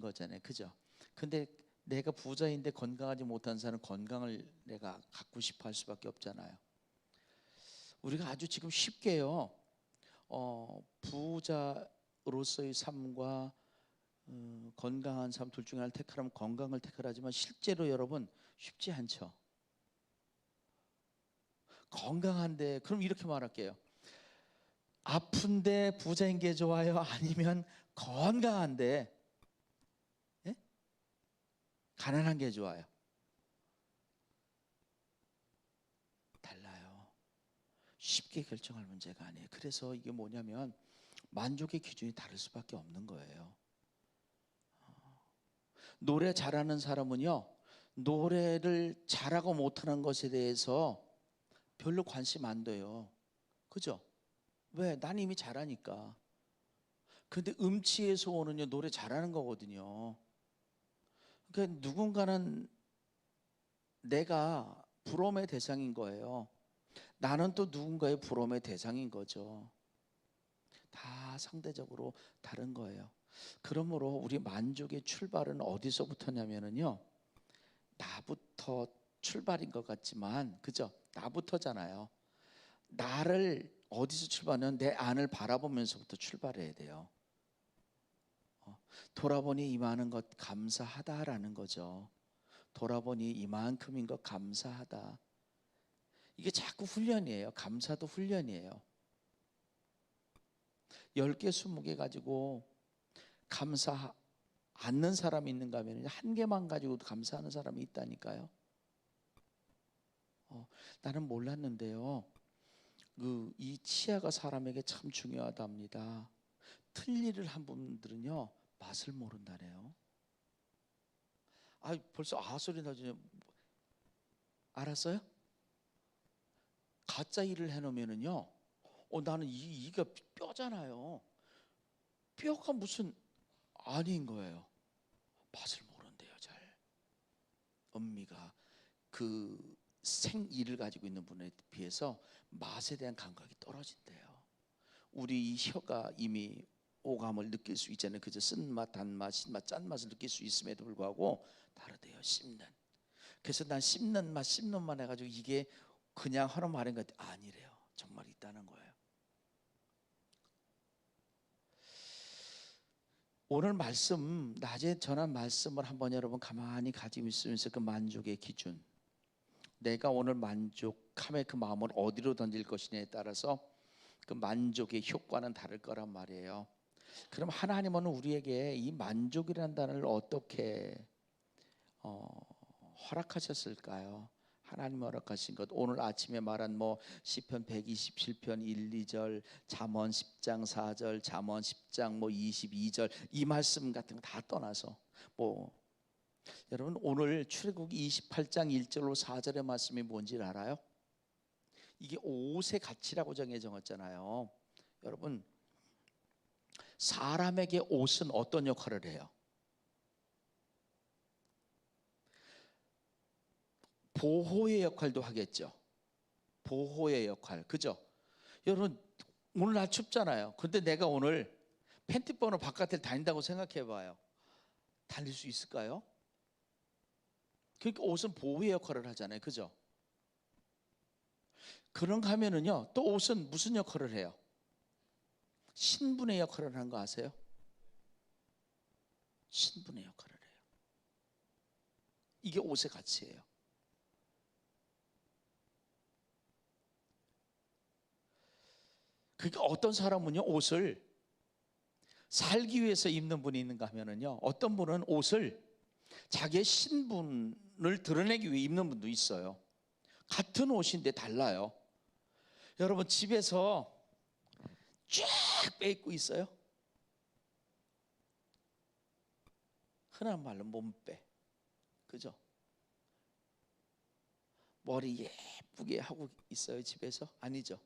거잖아요. 그죠? 근데 내가 부자인데 건강하지 못한 사람은 건강을 내가 갖고 싶어 할 수밖에 없잖아요. 우리가 아주 지금 쉽게요. 어, 부자로서의 삶과 어, 건강한 삶 둘 중에 하나를 택하라면 건강을 택하라지만 실제로 여러분 쉽지 않죠. 건강한데 그럼 이렇게 말할게요. 아픈데 부자인 게 좋아요? 아니면 건강한데 예? 가난한 게 좋아요? 달라요. 쉽게 결정할 문제가 아니에요. 그래서 이게 뭐냐면 만족의 기준이 다를 수밖에 없는 거예요. 어. 노래 잘하는 사람은요, 노래를 잘하고 못하는 것에 대해서 별로 관심 안 돼요. 그죠? 왜? 난 이미 잘하니까. 근데 음치에서 오는요, 노래 잘하는 거거든요. 그러니까 누군가는 내가 부러움의 대상인 거예요. 나는 또 누군가의 부러움의 대상인 거죠. 다 상대적으로 다른 거예요. 그러므로 우리 만족의 출발은 어디서부터냐면은요. 나부터 출발인 것 같지만 그죠? 나부터잖아요. 나를 어디서 출발하면 내 안을 바라보면서부터 출발해야 돼요. 어, 돌아보니 이만한 것 감사하다라는 거죠. 돌아보니 이만큼인 것 감사하다. 이게 자꾸 훈련이에요. 감사도 훈련이에요. 10개, 20개 가지고 감사 않는 사람이 있는가 하면 한 개만 가지고도 감사하는 사람이 있다니까요. 어, 나는 몰랐는데요. 그 이 치아가 사람에게 참 중요하답니다. 틀니를 한 분들은요 맛을 모른다네요. 아 벌써 아 소리 나죠. 알았어요? 가짜 일을 해놓으면은요. 어 나는 이 이가 뼈잖아요. 뼈가 무슨 아닌 거예요. 맛을 모른대요 잘. 엄미가 그 생이를 가지고 있는 분에 비해서 맛에 대한 감각이 떨어진대요. 우리 이 혀가 이미 오감을 느낄 수 있잖아요. 그저 쓴맛, 단맛, 신맛, 짠맛을 느낄 수 있음에도 불구하고 다르대요. 씹는. 그래서 난 씹는 맛, 씹는 맛 해가지고 이게 그냥 하는 말인 것. 아니래요. 정말 있다는 거예요. 오늘 말씀 낮에 전한 말씀을 한번 여러분 가만히 가지고 있으면서 그 만족의 기준 내가 오늘 만족함의 그 마음을 어디로 던질 것이냐에 따라서 그 만족의 효과는 다를 거란 말이에요. 그럼 하나님은 우리에게 이 만족이라는 단어를 어떻게 어, 허락하셨을까요? 하나님 허락하신 것 오늘 아침에 말한 뭐 시편 127편 1, 2절, 잠언 10장 4절, 잠언 10장 뭐 22절 이 말씀 같은 거 다 떠나서 뭐 여러분 오늘 출애굽기 28장 1절로 4절의 말씀이 뭔지 알아요? 이게 옷의 가치라고 정해졌잖아요. 여러분 사람에게 옷은 어떤 역할을 해요? 보호의 역할도 하겠죠. 보호의 역할. 그죠? 여러분 오늘 날 춥잖아요. 근데 내가 오늘 팬티 번호 바깥에 다닌다고 생각해 봐요. 다닐 수 있을까요? 그러니까 옷은 보호의 역할을 하잖아요. 그죠? 그런가 하면은요. 또 옷은 무슨 역할을 해요? 신분의 역할을 하는 거 아세요? 신분의 역할을 해요. 이게 옷의 가치예요. 그러니까 어떤 사람은요 옷을 살기 위해서 입는 분이 있는가 하면은요 어떤 분은 옷을 자기의 신분을 드러내기 위해 입는 분도 있어요. 같은 옷인데 달라요. 여러분 집에서 쫙 빼입고 있어요. 흔한 말로 몸빼. 그죠? 머리 예쁘게 하고 있어요 집에서? 아니죠.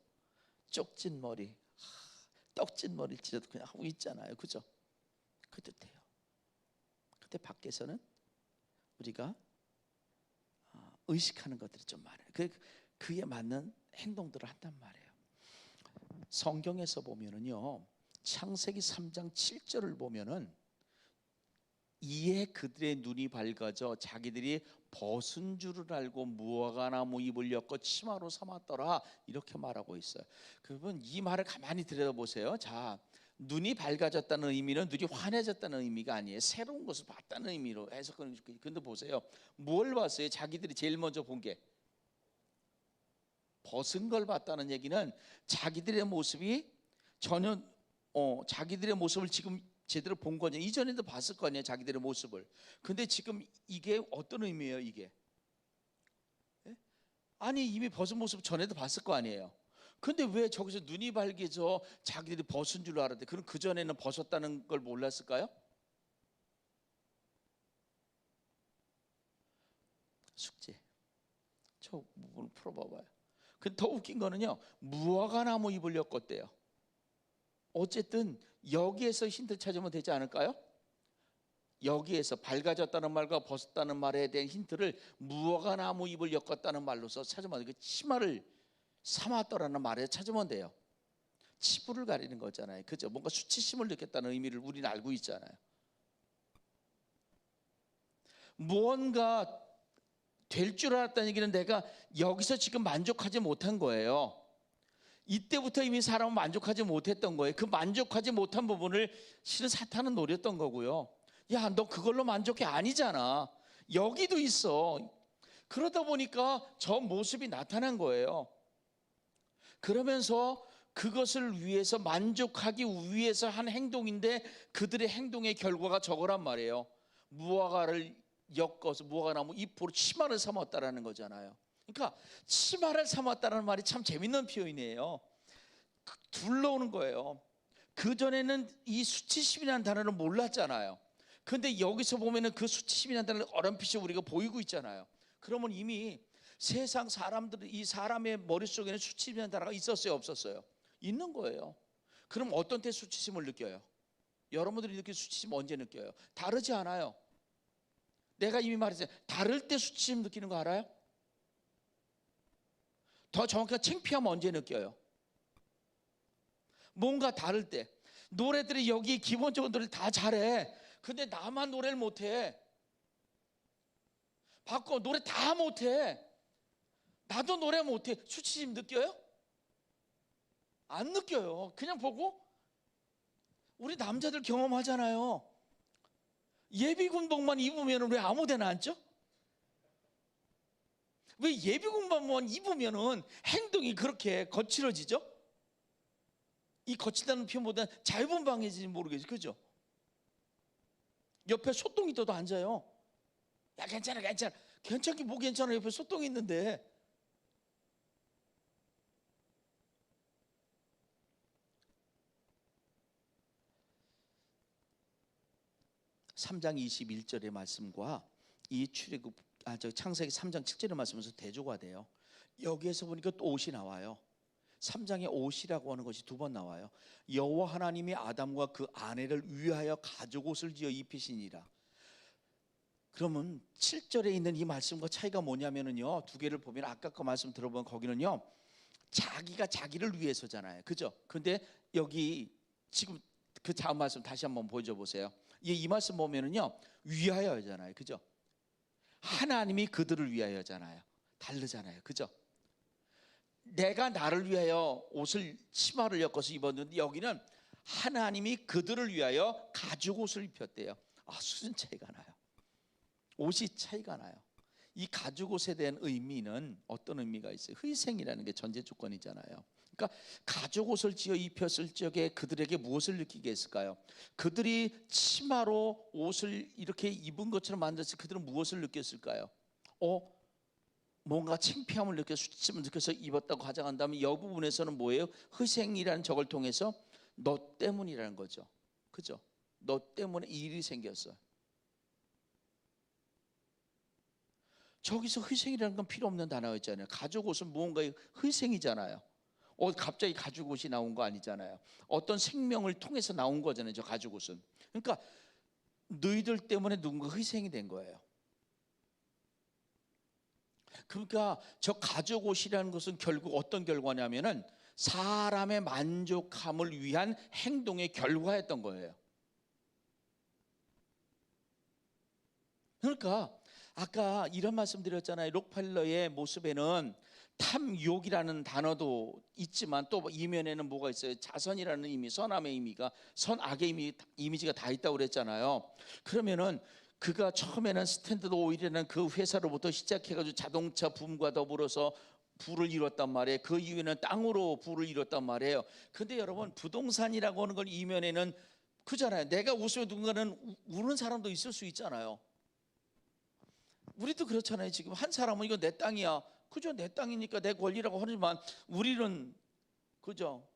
쪽진 머리, 떡진 머리를 찢어도 그냥 하고 있잖아요. 그죠? 그 뜻해요. 근데 밖에서는 우리가 어, 의식하는 것들이 좀 많아요. 그, 그에 맞는 행동들을 한단 말이에요. 성경에서 보면은요, 창세기 3장 7절을 보면은 이에 그들의 눈이 밝아져 자기들이 벗은 줄을 알고 무화과 나무 잎을 엮어 치마로 삼았더라 이렇게 말하고 있어요. 그러면 이 말을 가만히 들여다보세요. 자, 눈이 밝아졌다는 의미는 눈이 환해졌다는 의미가 아니에요. 새로운 것을 봤다는 의미로 해석하는 거죠. 근데 보세요. 뭘 봤어요? 자기들이 제일 먼저 본 게 벗은 걸 봤다는 얘기는 자기들의 모습이 전혀 어, 자기들의 모습을 지금 제대로 본 거냐. 이전에도 봤을 거 아니에요 자기들의 모습을. 근데 지금 이게 어떤 의미예요 이게? 예? 아니 이미 벗은 모습 전에도 봤을 거 아니에요. 근데 왜 저기서 눈이 밝아져 자기들이 벗은 줄 알았대? 그럼 그 전에는 벗었다는 걸 몰랐을까요? 숙제. 저 부분 풀어봐봐요 근데 더 웃긴 거는요 무화과 나무 잎을 엮었대요 어쨌든 여기에서 힌트 찾으면 되지 않을까요? 여기에서 밝아졌다는 말과 벗었다는 말에 대한 힌트를 무화과 나무 잎을 엮었다는 말로서 찾으면 그 치마를 삼았더라는 말에 찾으면 돼요. 치부를 가리는 거잖아요. 그죠? 뭔가 수치심을 느꼈다는 의미를 우리는 알고 있잖아요. 무언가 될 줄 알았다는 얘기는 내가 여기서 지금 만족하지 못한 거예요. 이때부터 이미 사람은 만족하지 못했던 거예요. 그 만족하지 못한 부분을 실은 사탄은 노렸던 거고요. 야, 너 그걸로 만족해 아니잖아. 여기도 있어. 그러다 보니까 저 모습이 나타난 거예요. 그러면서 그것을 위해서 만족하기 위해서 한 행동인데 그들의 행동의 결과가 저거란 말이에요. 무화과를 엮어서 무화과 나무 잎으로 치마를 삼았다라는 거잖아요. 그러니까 치마를 삼았다는 말이 참 재밌는 표현이에요. 그 둘러오는 거예요. 그 전에는 이 수치심이라는 단어를 몰랐잖아요. 근데 여기서 보면은 그 수치심이라는 단어를 어렴풋이 우리가 보이고 있잖아요. 그러면 이미 세상 사람들 이 사람의 머릿속에는 수치심이라는 단어가 있었어요, 없었어요? 있는 거예요. 그럼 어떤 때 수치심을 느껴요? 여러분들이 느끼는 수치심 언제 느껴요? 다르지 않아요. 내가 이미 말했어요. 다를 때 수치심 느끼는 거 알아요? 더 정확하게 창피함 언제 느껴요? 뭔가 다를 때. 노래들이 여기 기본적인 노래를 다 잘해. 근데 나만 노래를 못해. 바꿔. 노래 다 못해. 나도 노래 못해. 수치심 느껴요? 안 느껴요. 그냥 보고. 우리 남자들 경험하잖아요 예비군복만 입으면 왜 아무 데나 앉죠? 왜 예비군복만 입으면은 행동이 그렇게 거칠어지죠? 이 거칠다는 표현보다 자유분방해지지 모르겠어요. 그죠? 옆에 소똥이 떠도 앉아요. 야, 괜찮아, 괜찮아. 괜찮긴 뭐 괜찮아. 옆에 소똥이 있는데. 삼장 21절의 말씀과 이 출애굽 아, 저 창세기 3장 7절의 말씀에서 대조가 돼요. 여기에서 보니까 또 옷이 나와요. 3장에 옷이라고 하는 것이 두 번 나와요. 여호와 하나님이 아담과 그 아내를 위하여 가죽 옷을 지어 입히시니라. 그러면 7절에 있는 이 말씀과 차이가 뭐냐면은요. 두 개를 보면 아까 그 말씀 들어보면 거기는요. 자기가 자기를 위해서잖아요. 그죠? 근데 여기 지금 그 다음 말씀 다시 한번 보여줘 보세요. 이, 이 말씀 보면은요. 위하여잖아요. 그죠? 하나님이 그들을 위하여잖아요. 다르잖아요. 그죠? 내가 나를 위하여 옷을 치마를 엮어서 입었는데 여기는 하나님이 그들을 위하여 가죽 옷을 입혔대요. 아, 수준 차이가 나요. 옷이 차이가 나요. 이 가죽 옷에 대한 의미는 어떤 의미가 있어요? 희생이라는 게 전제 조건이잖아요. 그러니까 가죽 옷을 지어 입혔을 적에 그들에게 무엇을 느끼게 했을까요? 그들이 치마로 옷을 이렇게 입은 것처럼 만들었을 때 그들은 무엇을 느꼈을까요? 어, 뭔가 창피함을 느껴 수치심을 느껴서 입었다고 가정한다면 이 부분에서는 뭐예요? 희생이라는 적을 통해서 너 때문이라는 거죠. 그죠? 너 때문에 이 일이 생겼어. 저기서 희생이라는 건 필요 없는 단어였잖아요. 가죽 옷은 무언가의 희생이잖아요. 어, 갑자기 가죽 옷이 나온 거 아니잖아요. 어떤 생명을 통해서 나온 거잖아요. 저 가죽 옷은. 그러니까 너희들 때문에 누군가 희생이 된 거예요. 그러니까 저 가죽 옷이라는 것은 결국 어떤 결과냐면은 사람의 만족함을 위한 행동의 결과였던 거예요. 그러니까 아까 이런 말씀 드렸잖아요. 록펠러의 모습에는 탐욕이라는 단어도 있지만 또 이면에는 뭐가 있어요? 자선이라는 의미, 선함의 의미가 선악의 의미, 이미지가 다 있다고 그랬잖아요. 그러면은 그가 처음에는 스탠드드 오일이라는 그 회사로부터 시작해가지고 자동차 붐과 더불어서 부를 이뤘단 말이에요. 그 이후에는 땅으로 부를 이뤘단 말이에요. 근데 여러분 부동산이라고 하는 건 이면에는 그잖아요. 내가 웃으면 누군가는 우- 우는 사람도 있을 수 있잖아요. 우리도 그렇잖아요. 지금 한 사람은 이거 내 땅이야. 그죠? 내 땅이니까 내 권리라고 하지만 우리는 그죠?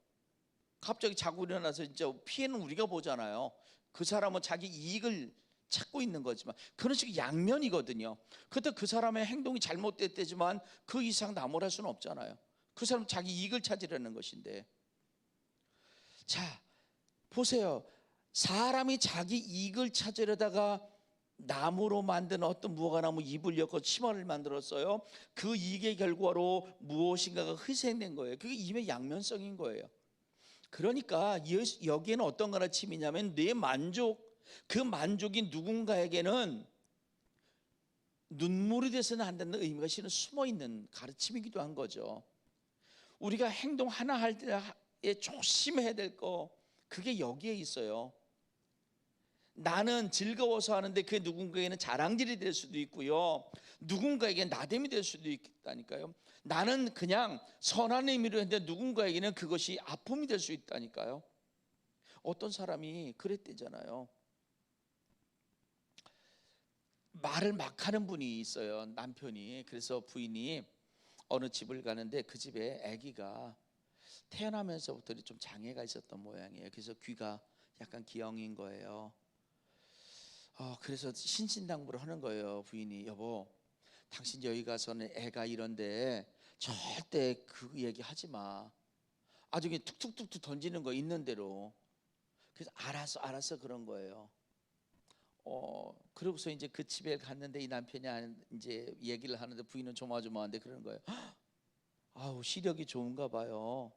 갑자기 자고 일어나서 진짜 피해는 우리가 보잖아요. 그 사람은 자기 이익을 찾고 있는 거지만 그런 식의 양면이거든요. 그때 그 사람의 행동이 잘못됐대지만 그 이상 나무랄 수는 없잖아요. 그 사람 은 자기 이익을 찾으려는 것인데. 자, 보세요. 사람이 자기 이익을 찾으려다가 나무로 만든 어떤 무화과나무 잎을 엮어 치마를 만들었어요. 그 이익의 결과로 무엇인가가 희생된 거예요. 그게 임의 양면성인 거예요. 그러니까 여- 여기에는 어떤 가르침이냐면 내 만족, 그 만족이 누군가에게는 눈물이 돼서는 안 된다는 의미가 실은 숨어 있는 가르침이기도 한 거죠. 우리가 행동 하나 할 때에 조심해야 될 거 그게 여기에 있어요. 나는 즐거워서 하는데 그게 누군가에게는 자랑질이 될 수도 있고요. 누군가에게 나됨이 될 수도 있다니까요. 나는 그냥 선한 의미로 했는데 누군가에게는 그것이 아픔이 될 수 있다니까요. 어떤 사람이 그랬대잖아요. 말을 막 하는 분이 있어요. 남편이. 그래서 부인이 어느 집을 가는데 그 집에 아기가 태어나면서부터 좀 장애가 있었던 모양이에요. 그래서 귀가 약간 기형인 거예요. 어, 그래서 신신당부를 하는 거예요. 부인이 여보, 당신 여기 가서는 애가 이런데 절대 그 얘기 하지 마. 아주 그냥 툭툭툭툭 던지는 거 있는 대로. 그래서 알아서 알아서 그런 거예요. 어 그러고서 이제 그 집에 갔는데 이 남편이 한- 이제 얘기를 하는데 부인은 조마조마한데 그러는 거예요. 아우 시력이 좋은가 봐요.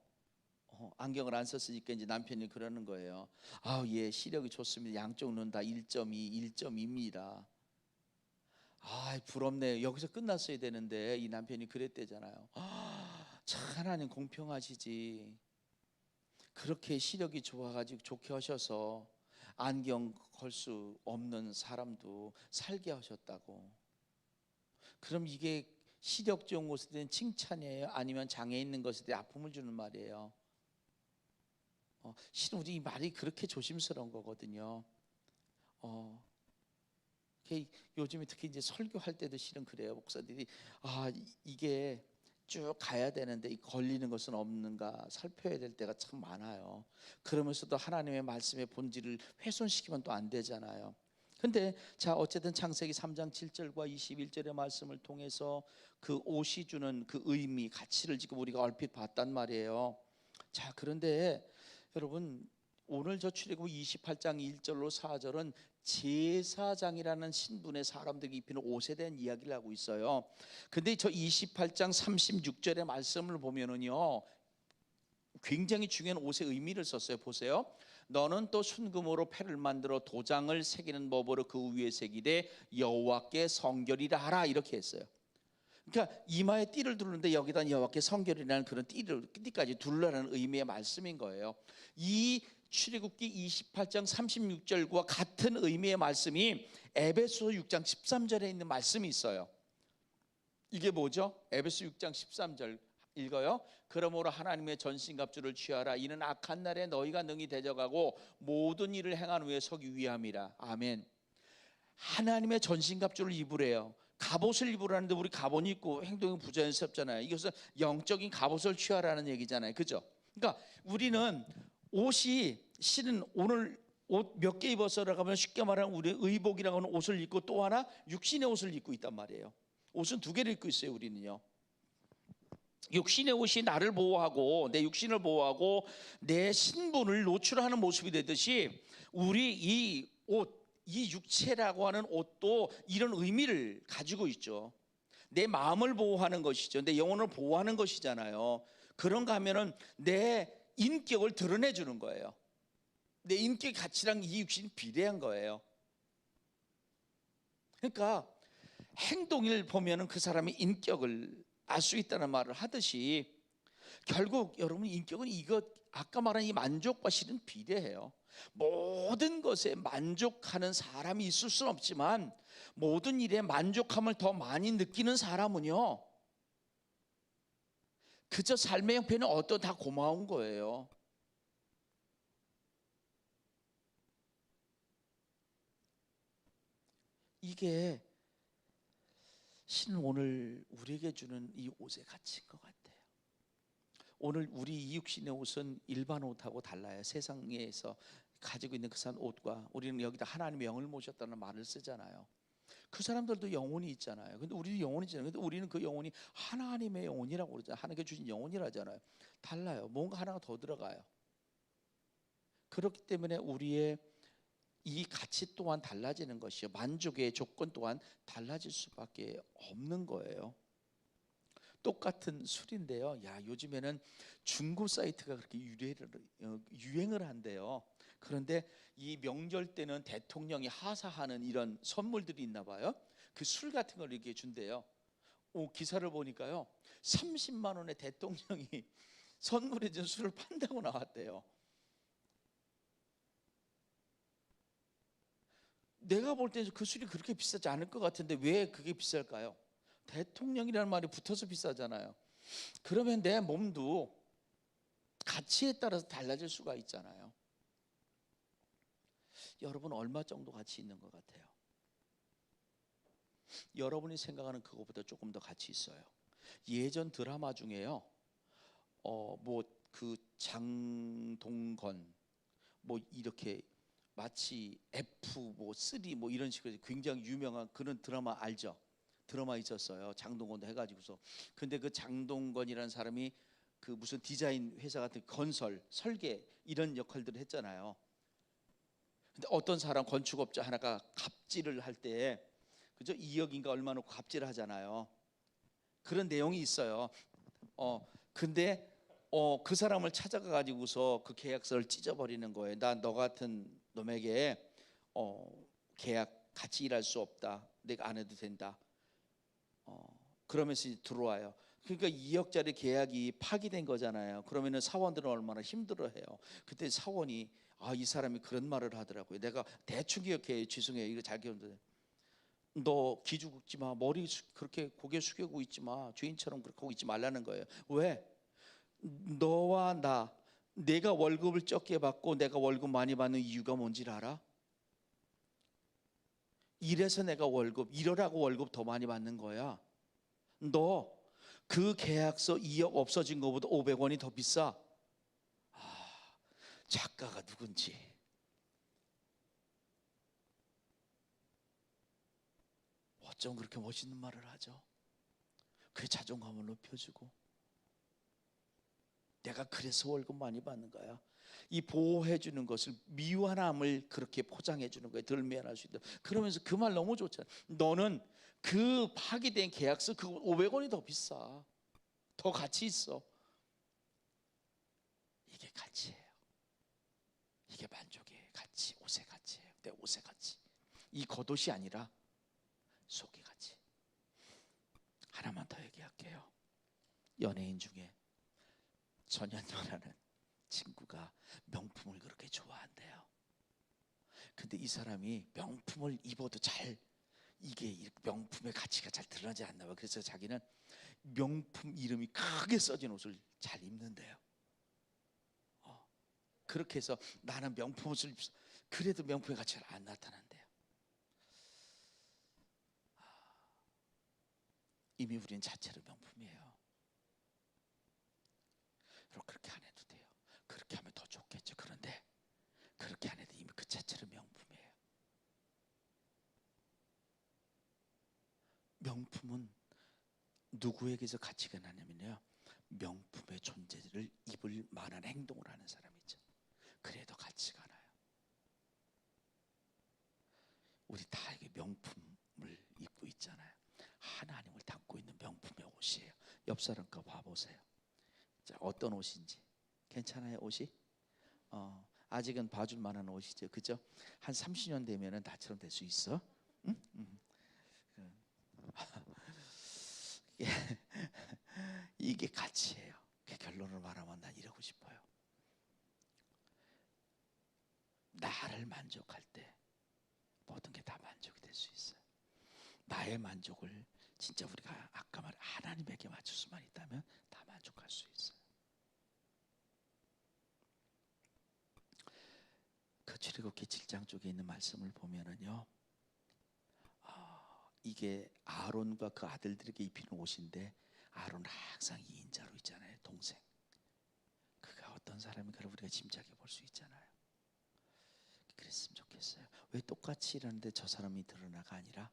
어, 안경을 안 썼으니까 이제 남편이 그러는 거예요. 아우 예 시력이 좋습니다. 양쪽 눈 다 1.2, 1.2입니다. 아 부럽네요. 여기서 끝났어야 되는데 이 남편이 그랬대잖아요. 아, 참 하나님 공평하시지. 그렇게 시력이 좋아가지고 좋게 하셔서 안경 걸 수 없는 사람도 살게 하셨다고. 그럼 이게 시력 좋은 것에 대한 칭찬이에요? 아니면 장애 있는 것에 대해 아픔을 주는 말이에요? 어, 실은 우리 이 말이 그렇게 조심스러운 거거든요. 어, 요즘에 특히 이제 설교할 때도 실은 그래요. 목사들이 아 이- 이게 쭉 가야 되는데 이 걸리는 것은 없는가 살펴야 될 때가 참 많아요. 그러면서도 하나님의 말씀의 본질을 훼손시키면 또 안 되잖아요. 근데 자 어쨌든 창세기 3장 7절과 21절의 말씀을 통해서 그 옷이 주는 그 의미, 가치를 지금 우리가 얼핏 봤단 말이에요. 자 그런데 여러분 오늘 저 출애굽 28장 1절로 4절은 제사장이라는 신분의 사람들이 입히는 옷에 대한 이야기를 하고 있어요. 근데 저 28장 36절의 말씀을 보면은요. 굉장히 중요한 옷의 의미를 썼어요. 보세요. 너는 또 순금으로 패를 만들어 도장을 새기는 법으로 그 위에 새기되 여호와께 성결이라 하라 이렇게 했어요. 그러니까 이마에 띠를 두르는데 여기다 여호와께 성결이라는 그런 띠를 띠까지 둘러라는 의미의 말씀인 거예요. 이 출애굽기 28장 36절과 같은 의미의 말씀이 에베소 6장 13절에 있는 말씀이 있어요. 이게 뭐죠? 에베소 6장 13절 읽어요. 그러므로 하나님의 전신갑주를 취하라. 이는 악한 날에 너희가 능히 대적하고 모든 일을 행한 후에 서기 위함이라. 아멘. 하나님의 전신갑주를 입으래요. 갑옷을 입으라는데 우리 갑옷 입고 행동이 부자연스럽잖아요. 이것은 영적인 갑옷을 취하라는 얘기잖아요. 그죠? 그러니까 우리는 옷이 실은 오늘 옷 몇 개 입어서라고 하면 쉽게 말하면 우리 의복이라고 하는 옷을 입고 또 하나 육신의 옷을 입고 있단 말이에요. 옷은 두 개를 입고 있어요. 우리는요. 육신의 옷이 나를 보호하고 내 육신을 보호하고 내 신분을 노출하는 모습이 되듯이 우리 이 옷, 이 육체라고 하는 옷도 이런 의미를 가지고 있죠. 내 마음을 보호하는 것이죠. 내 영혼을 보호하는 것이잖아요. 그런가 하면은 내 인격을 드러내 주는 거예요. 내 인격 가치랑 이 육신이 비례한 거예요. 그러니까 행동을 보면은 그 사람의 인격을 알 수 있다는 말을 하듯이 결국 여러분 인격은 이것 아까 말한 이 만족과 실은 비례해요. 모든 것에 만족하는 사람이 있을 수는 없지만 모든 일에 만족함을 더 많이 느끼는 사람은요. 그저 삶의 형편은 어떠 다 고마운 거예요. 이게 신은 오늘 우리에게 주는 이 옷의 가치인 것 같아요. 오늘 우리 이 육신의 옷은 일반 옷하고 달라요. 세상에서 가지고 있는 그산 옷과 우리는 여기다 하나님의 영을 모셨다는 말을 쓰잖아요. 그 사람들도 영혼이 있잖아요. 근데 우리도 영혼이 있잖아요. 근데 우리는 그 영혼이 하나님의 영혼이라고 그러잖아요. 하나님께 주신 영혼이라잖아요. 달라요. 뭔가 하나가 더 들어가요. 그렇기 때문에 우리의 이 가치 또한 달라지는 것이요. 만족의 조건 또한 달라질 수밖에 없는 거예요. 똑같은 술인데요. 야 요즘에는 중고 사이트가 그렇게 유래를 어, 유행을 한대요. 그런데 이 명절 때는 대통령이 하사하는 이런 선물들이 있나 봐요. 그 술 같은 걸 이렇게 준대요. 오 기사를 보니까요. 30만 원에 대통령이 선물해 준 술을 판다고 나왔대요. 내가 볼 때는 그 술이 그렇게 비싸지 않을 것 같은데 왜 그게 비쌀까요? 대통령이라는 말이 붙어서 비싸잖아요. 그러면 내 몸도 가치에 따라서 달라질 수가 있잖아요. 여러분 얼마 정도 가치 있는 것 같아요? 여러분이 생각하는 그것보다 조금 더 가치 있어요. 예전 드라마 중에요. 어 뭐 그 장동건 뭐 이렇게 마치 F 뭐 3 뭐 이런 식으로 굉장히 유명한 그런 드라마 알죠? 드라마 있었어요. 장동건도 해가지고서. 근데 그 장동건이라는 사람이 그 무슨 디자인 회사 같은 건설, 설계 이런 역할들을 했잖아요. 근데 어떤 사람 건축업자 하나가 갑질을 할 때 그죠? 2억인가 얼마 놓고 갑질을 하잖아요. 그런 내용이 있어요. 어 근데 어 그 사람을 찾아가 가지고서 그 계약서를 찢어버리는 거예요. 나 너 같은 놈에게 어 계약 같이 일할 수 없다. 내가 안 해도 된다. 어 그러면서 들어와요. 그러니까 2억짜리 계약이 파기된 거잖아요. 그러면은 사원들은 얼마나 힘들어해요. 그때 사원이 아 이 사람이 그런 말을 하더라고요. 내가 대충 기억해 죄송해요. 이거 잘 기억돼. 너 기죽 지 마. 머리 그렇게 고개 숙이고 있지 마. 죄인처럼 그렇게 하고 있지 말라는 거예요. 왜? 너와 나 내가 월급을 적게 받고 내가 월급 많이 받는 이유가 뭔지 알아? 이래서 내가 월급 이러라고 월급 더 많이 받는 거야. 너 그 계약서 2억 없어진 것보다 500원이 더 비싸. 아, 작가가 누군지. 어쩜 그렇게 멋있는 말을 하죠? 그의 자존감을 높여주고 내가 그래서 월급 많이 받는 거야. 이 보호해 주는 것을 미완함을 그렇게 포장해 주는 거예요. 덜 미안할 수 있다. 그러면서 그 말 너무 좋잖아. 너는 그 파기된 계약서 그 500원이 더 비싸. 더 가치 있어. 이게 가치예요. 이게 만족의 가치, 옷의 가치예요. 내 옷의 가치. 이 겉옷이 아니라 속의 가치. 하나만 더 얘기할게요. 연예인 중에 전현도라는 친구가 명품을 그렇게 좋아한대요. 근데 이 사람이 명품을 입어도 잘 이게 명품의 가치가 잘 드러나지 않나 봐. 그래서 자기는 명품 이름이 크게 써진 옷을 잘 입는데요. 어, 그렇게 해서 나는 명품 옷을 입 그래도 명품의 가치가 안 나타난대요. 아, 이미 우리는 자체로 명품이에요. 그렇게 안해도 돼요. 그렇게 하면 더 좋겠죠. 그런데 그렇게 안 해도 이미 그 자체로 명품이에요. 명품은 누구에게서 가치가 나냐면요. 명품의 존재를 입을 만한 행동을 하는 사람이죠. 그래도 가치가 나요. 우리 다 이게 명품을 입고 있잖아요. 하나님을 담고 있는 명품의 옷이에요. 옆 사람 거 봐보세요. 자, 어떤 옷인지 괜찮아요 옷이? 어, 아직은 봐줄 만한 옷이죠. 그죠? 한 30년 되면은 나처럼 될 수 있어. 응? 응. 그, 이게 가치예요. 그 결론을 말하면 난 이러고 싶어요. 나를 만족할 때 모든 게 다 만족이 될 수 있어요. 나의 만족을 진짜 우리가 아까 말 하나님에게 맞출 수만 있다면 다 만족할 수 있어요. 출애굽기 7장 쪽에 있는 말씀을 보면은요. 아, 이게 아론과 그 아들들에게 입히는 옷인데 아론은 항상 2인자로 있잖아요. 동생. 그가 어떤 사람인가를 우리가 짐작해 볼 수 있잖아요. 그랬으면 좋겠어요. 왜 똑같이 일하는데 저 사람이 드러나가 아니라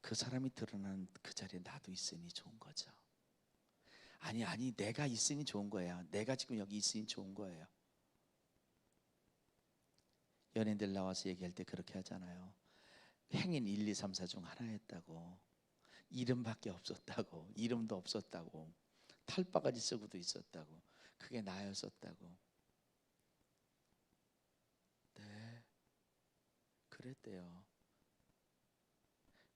그 사람이 드러나는 그 자리에 나도 있으니 좋은 거죠. 아니 아니 내가 있으니 좋은 거야. 내가 지금 여기 있으니 좋은 거예요. 연예인들 나와서 얘기할 때 그렇게 하잖아요. 행인 1, 2, 3, 4 중 하나였다고. 이름밖에 없었다고. 이름도 없었다고. 탈바가지 쓰고도 있었다고. 그게 나였었다고. 네. 그랬대요.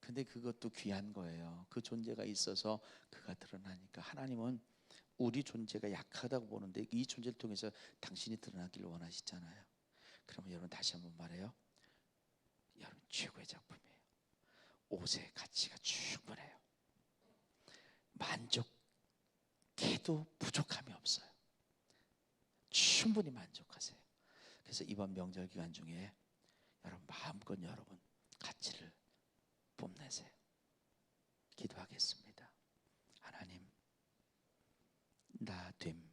근데 그것도 귀한 거예요. 그 존재가 있어서 그가 드러나니까 하나님은 우리 존재가 약하다고 보는데 이 존재를 통해서 당신이 드러나기를 원하시잖아요. 그러면 여러분 다시 한번 말해요. 여러분 최고의 작품이에요. 옷의 가치가 충분해요. 만족해도 부족함이 없어요. 충분히 만족하세요. 그래서 이번 명절 기간 중에 여러분 마음껏 여러분 가치를 뽐내세요. 기도하겠습니다. 하나님, 나 됨.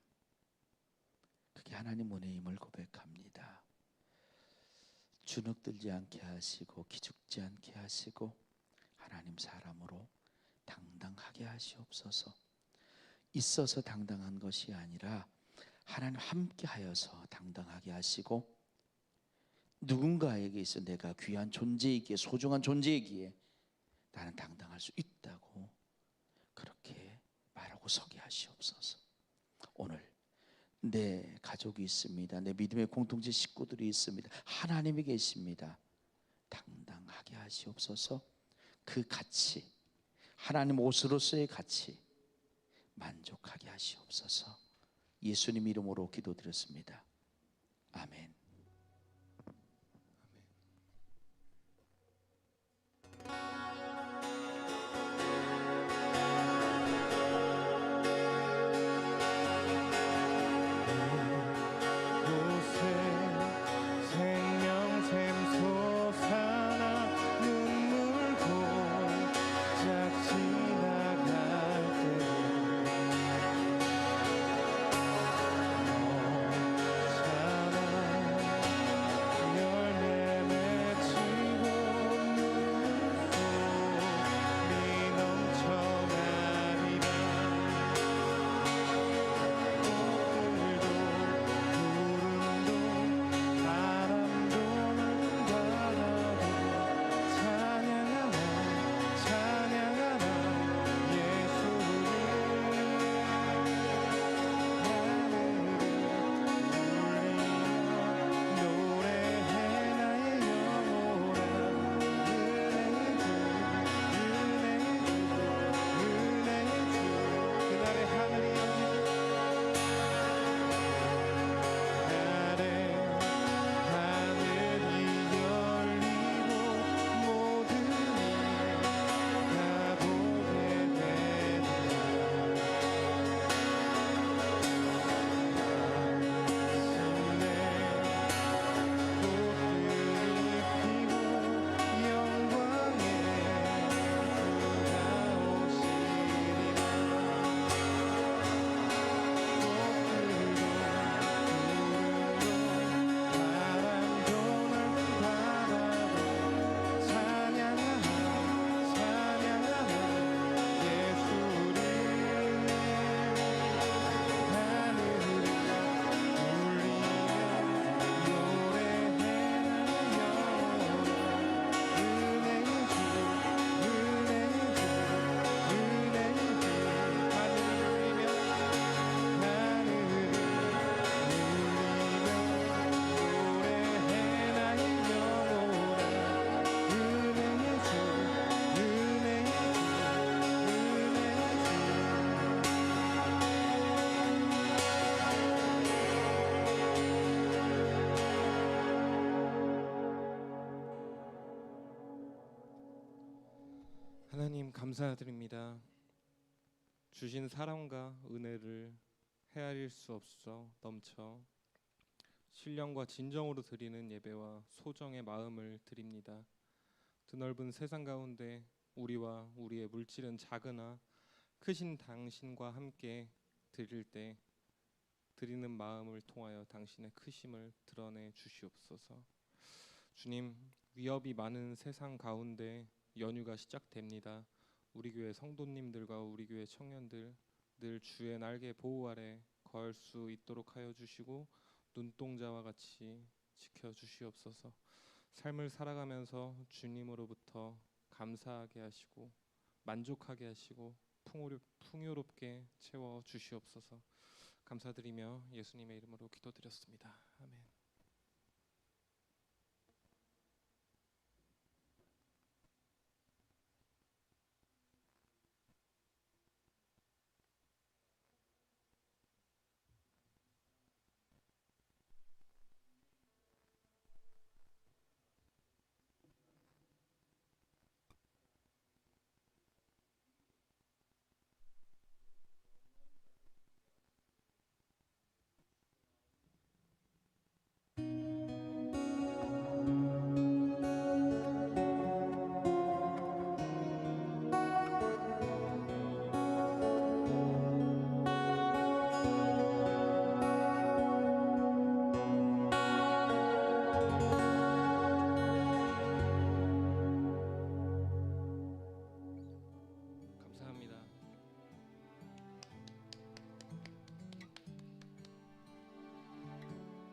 그게 하나님 은혜임을 고백합니다. 주눅들지 않게 하시고 기죽지 않게 하시고 하나님 사람으로 당당하게 하시옵소서. 있어서 당당한 것이 아니라 하나님 함께 하여서 당당하게 하시고 누군가에게 있어 내가 귀한 존재이기에 소중한 존재이기에 나는 당당할 수 있다고 그렇게 말하고 서게 하시옵소서. 오늘 내 가족이 있습니다. 내 믿음의 공동체 식구들이 있습니다. 하나님이 계십니다. 당당하게 하시옵소서. 그 가치, 하나님 옷으로서의 가치 만족하게 하시옵소서. 예수님 이름으로 기도드렸습니다. 아멘. 곳에 하나님 감사드립니다. 주신 사랑과 은혜를 헤아릴 수 없어 넘쳐 신령과 진정으로 드리는 예배와 소정의 마음을 드립니다. 드넓은 세상 가운데 우리와 우리의 물질은 작으나 크신 당신과 함께 드릴 때 드리는 마음을 통하여 당신의 크심을 드러내 주시옵소서. 주님, 위협이 많은 세상 가운데 연휴가 시작됩니다. 우리 교회 성도님들과 우리 교회 청년들 늘 주의 날개 보호 아래 거할 수 있도록 하여 주시고 눈동자와 같이 지켜 주시옵소서. 삶을 살아가면서 주님으로부터 감사하게 하시고 만족하게 하시고 풍요롭, 풍요롭게 채워 주시옵소서. 감사드리며 예수님의 이름으로 기도드렸습니다. 아멘.